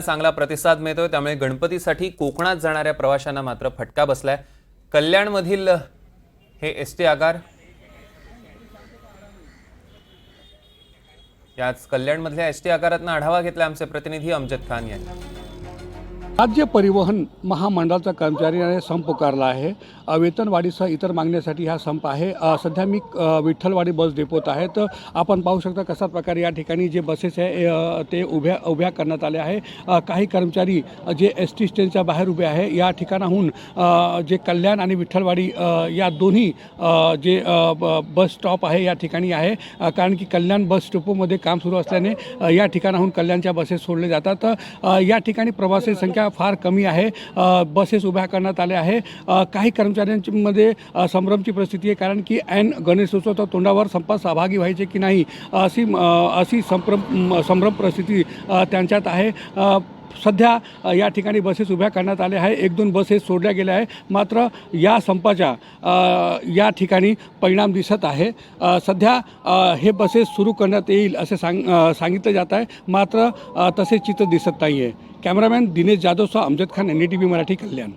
चांगला प्रतिसाद मिळतोय त्यामुळे गणपतीसाठी कोकणात जाणाऱ्या प्रवाशांना मात्र फटका बसलाय. कल्याणमधील हे एस टी आगार. याच कल्याणमधल्या एस टी आगारातनं आढावा घेतला आमचे प्रतिनिधी अमजद खान यांनी. राज्य परिवहन महामंडळाचा कर्मचाऱ्याने संप पुकारला आहे. वेतनवाढीसह इतर मागण्यासाठी हा संप आहे. सध्या मी विठ्ठलवाडी बस डेपोत आहे. तर आपण पाहू शकता कशा प्रकारे या ठिकाणी जे बसेस आहे ते उभ्या उभ्या करण्यात आले आहे. काही कर्मचारी जे एस टी स्टँडच्या बाहेर उभे आहे या ठिकाणाहून जे कल्याण आणि विठ्ठलवाडी या दोन्ही जे ब- बस स्टॉप आहे या ठिकाणी आहे. कारण की कल्याण बस स्टॉपमध्ये काम सुरू असल्याने या ठिकाणाहून कल्याणच्या बसेस सोडले जातात. या ठिकाणी प्रवासी संख्या फार कमी आहे. बसेस उभ्या करण्यात आल्या आहे. काही कर्मचाऱ्यांमध्ये संभ्रमची परिस्थिती आहे. कारण की ऐन गणेशोत्सवाच्या तोंडावर संपात सहभागी व्हायचे की नाही अशी अशी संभ्रम संभ्रम परिस्थिती त्यांच्यात आहे. सध्या या ठिकाणी बसेस उभ्या करण्यात आल्या आहे. एक दोन बसेस सोडल्या गेल्या आहे मात्र या संपाच्या या ठिकाणी परिणाम दिसत आहे. सध्या हे बसेस सुरू करण्यात येईल असे सांग सांगितलं जात आहे. मात्र तसे चित्र दिसत नाही आहे cameraman Dinesh जाधवसह Amjad Khan N D T V Marathi Kalyan.